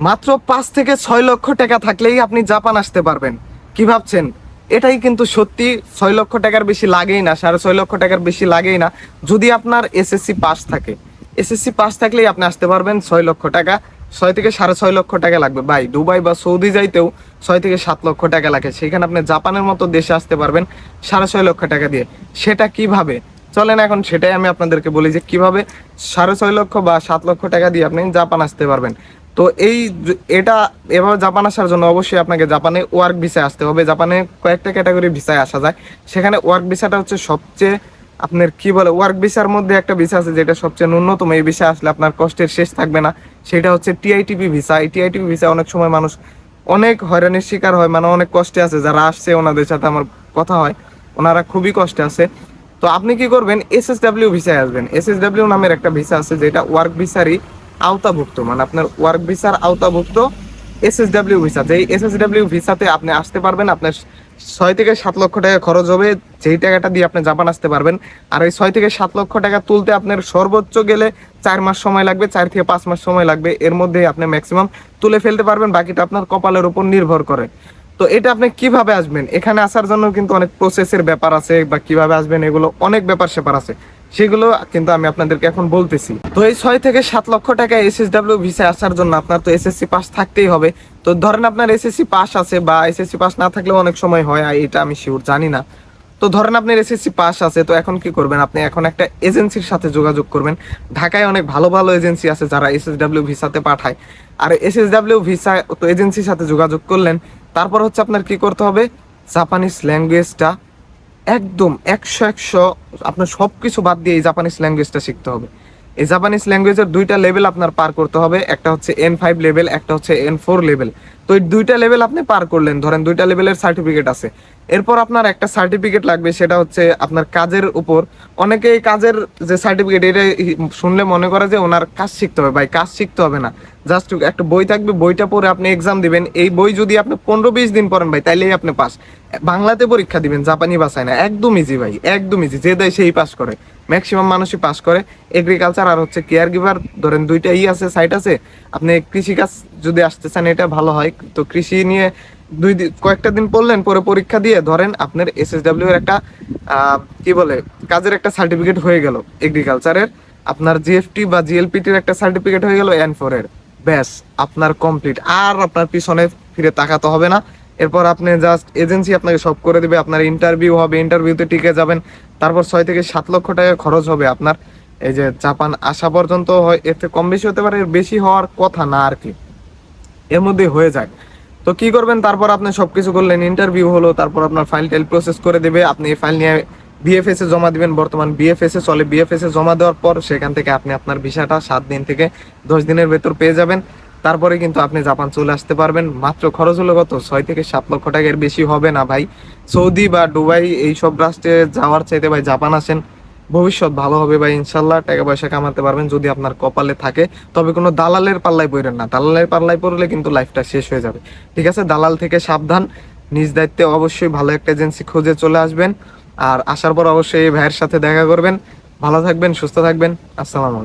মাত্র পাঁচ থেকে ছয় লক্ষ টাকা থাকলেই আপনি জাপান আসতে পারবেন। কি ভাবছেন? এটাই কিন্তু সত্যি, ছয় লক্ষ টাকার বেশি লাগেই না, সাড়ে ছয় লক্ষ টাকার বেশি লাগেই না, যদি আপনার এসএসসি পাস থাকে। এসএসসি পাস থাকলেই আপনি আসতে পারবেন ছয় লক্ষ টাকা, ছয় থেকে সাড়ে ছয় লক্ষ টাকা লাগবে। ভাই, দুবাই বা সৌদি যাইতেও ছয় থেকে সাত লক্ষ টাকা লাগে। সেখানে আপনি জাপানের মতো দেশে আসতে পারবেন সাড়ে ছয় লক্ষ টাকা দিয়ে। সেটা কীভাবে? চলেন এখন সেটাই আমি আপনাদেরকে বলি যে কীভাবে সাড়ে ছয় লক্ষ বা সাত লক্ষ টাকা দিয়ে আপনি জাপান আসতে পারবেন। তো এই এটা এভাবে জাপান আসার জন্য অবশ্যই আপনাকে জাপানে ওয়ার্ক ভিসায় আসতে হবে। জাপানে কয়েকটা ক্যাটাগরি ভিসায় আসা যায়। সেখানে ওয়ার্ক ভিসাটা হচ্ছে সবচেয়ে আপনার কি বলে ওয়ার্ক ভিসার মধ্যে একটা ভিসা আছে যেটা সবচেয়ে ন্যূনতম। এই ভিসা আসলে আপনার কষ্টের শেষ থাকবে না। সেটা হচ্ছে টিআইটিপি ভিসা এই টিআইটিপি ভিসা অনেক সময় মানুষ অনেক হয়রানির শিকার হয়। মানে অনেক কষ্টে আছে। যারা আসছে ওনাদের সাথে আমার কথা হয়, ওনারা খুবই কষ্টে আছে। তো আপনি কি করবেন? এসএসডব্লিউ ভিসায় আসবেন। এসএসডব্লিউ নামের একটা ভিসা আছে যেটা ওয়ার্ক ভিসারই আওতাভুক্ত মানে আপনার ওয়ার্ক ভিসার আওতাভুক্ত এসএসডব্লিউ ভিসা যেই এসএসডব্লিউ ভিসাতে আপনি আসতে পারবেন, আপনার ছয় থেকে সাত লক্ষ টাকা খরচ হবে, যেই টাকাটা দিয়ে আপনি জাপান আসতে পারবেন। আর এই ছয় থেকে সাত লক্ষ টাকা তুলতে আপনার সর্বোচ্চ গেলে চার মাস সময় লাগবে, চার থেকে পাঁচ মাস সময় লাগবে, এর মধ্যে আপনি ম্যাক্সিমাম তুলে ফেলতে পারবেন, বাকিটা আপনার কপালের উপর নির্ভর করে। তো এটা আপনি কীভাবে আসবেন? এখানে আসার জন্য কিন্তু অনেক প্রসেসের ব্যাপার আছে, বা কীভাবে আসবেন, এগুলো অনেক ব্যাপার স্যাপার আছে। সেগুলো কিন্তু আমি আপনাদেরকে এখন বলতেছি। তো এই ছয় থেকে সাত লক্ষ টাকা এসএসডব্লিউ ভিসায় আসার জন্য আপনার তো এসএসসি পাস থাকতেই হবে। তো ধরেন আপনার এসএসসি পাস আছে বা এসএসসি পাস না থাকলেও অনেক সময় হয়, আর এটা আমি শিওর জানি না। তো ধরেন আপনার এসএসসি পাস আছে, তো এখন কি করবেন? আপনি এখন একটা এজেন্সির সাথে যোগাযোগ করবেন। ঢাকায় অনেক ভালো ভালো এজেন্সি আছে যারা এসএসডব্লিউ ভিসাতে পাঠায়। আর এসএসডব্লিউ ভিসা তো এজেন্সির সাথে যোগাযোগ করলেন। তারপর হচ্ছে আপনার কি করতে হবে? জাপানিজ ল্যাঙ্গুয়েজটা একদম একশো একশো আপনার সব কিছু বাদ দিয়ে এই জাপানিজ ল্যাঙ্গুয়েজটা শিখতে হবে। এই জাপানিজ ল্যাঙ্গুয়েজের দুইটা লেভেল আপনার পার করতে হবে। একটা হচ্ছে এন ফাইভ লেভেল একটা হচ্ছে এন ফোর লেভেল তো এই দুইটা লেভেল আপনি পার করলেন, ধরেন দুইটা লেভেলের সার্টিফিকেট আছে। এরপর আপনার একটা সার্টিফিকেট লাগবে, সেটা হচ্ছে আপনার কাজের উপর। অনেকে এই কাজের যে সার্টিফিকেট এটা শুনলে মনে করে যে ওনার কাজ শিখতে হবে। ভাই, কাজ শিখতে হবে না। জাস্ট একটা বই থাকবে, বইটা পড়ে আপনি এক্সাম দিবেন। এই বই যদি আপনি পনেরো বিশ দিন পড়েন ভাই, তাইলেই আপনি পাস। বাংলাতে পরীক্ষা দিবেন, জাপানি ভাষায় না। একদম ইজি ভাই, একদম ইজি যে দেয় সেই পাস করে। ম্যাক্সিমাম মানুষই পাস করে। এগ্রিকালচার আর হচ্ছে কেয়ার গিভার ধরেন দুইটা ই আছে সাইট আছে, আপনি কৃষিকাজ যদি আসতে চান, এটা ভালো হয়। তো কৃষি নিয়ে দুই কয়েকটা দিন পড়লেন, পরে পরীক্ষা দিয়ে ধরেন আপনার এসএসডব্লিউ এর একটা কি বলে, কাজের একটা সার্টিফিকেট হয়ে গেল। এগ্রিকালচারের আপনার জিএফটি বা জিএলপিটির একটা সার্টিফিকেট হয়ে গেল এন ফোর এর। ব্যাস, আপনার কমপ্লিট আর আপনার পিছনে ফিরে তাকাতে হবে না। এরপর আপনি জাস্ট এজেন্সি আপনাকে সব করে দিবে, আপনার ইন্টারভিউ হবে ইন্টারভিউতে টিকে যাবেন। তারপর ছয় থেকে সাত লক্ষ টাকা খরচ হবে আপনার। এই যে জাপান আসা পর্যন্ত হয়, এর থেকে কম বেশি হতে পারে বেশি হওয়ার কথা না আর কি। এর মধ্যে হয়ে যায়। তো কি করবেন? তারপর আপনি সবকিছু করলেন ইন্টারভিউ হলো, তারপর আপনার ফাইল টাইল প্রসেস করে দেবে। আপনি এই ফাইল নিয়ে বিএফএস এ জমা দিবেন। বর্তমান বিএফএস এ চলে। বিএফএস এ জমা দেওয়ার পর সেখান থেকে আপনি আপনার ভিসাটা সাত দিন থেকে দশ দিনের ভেতর পেয়ে যাবেন। তারপরে কিন্তু আপনি জাপান চলে আসতে পারবেন। মাত্র খরচ হলো কত? ছয় থেকে সাত লক্ষ টাকার বেশি হবে না ভাই। সৌদি বা দুবাই এইসব রাষ্ট্রে যাওয়ার চাইতে ভাই জাপান আসেন, ভবিষ্যৎ ভালো হবে ভাই, ইনশাল্লাহ। টাকা পয়সা কামাতে পারবেন যদি আপনার কপালে থাকে। তবে কোনো দালালের পাল্লায় পড়েন না। দালালের পাল্লায় পড়লে কিন্তু লাইফটা শেষ হয়ে যাবে। ঠিক আছে? দালাল থেকে সাবধান। নিজ দায়িত্বে অবশ্যই ভালো একটা এজেন্সি খুঁজে চলে আসবেন। আর আসার পর অবশ্যই এই ভাইয়ের সাথে দেখা করবেন। ভালো থাকবেন, সুস্থ থাকবেন। আসসালামু আলাইকুম।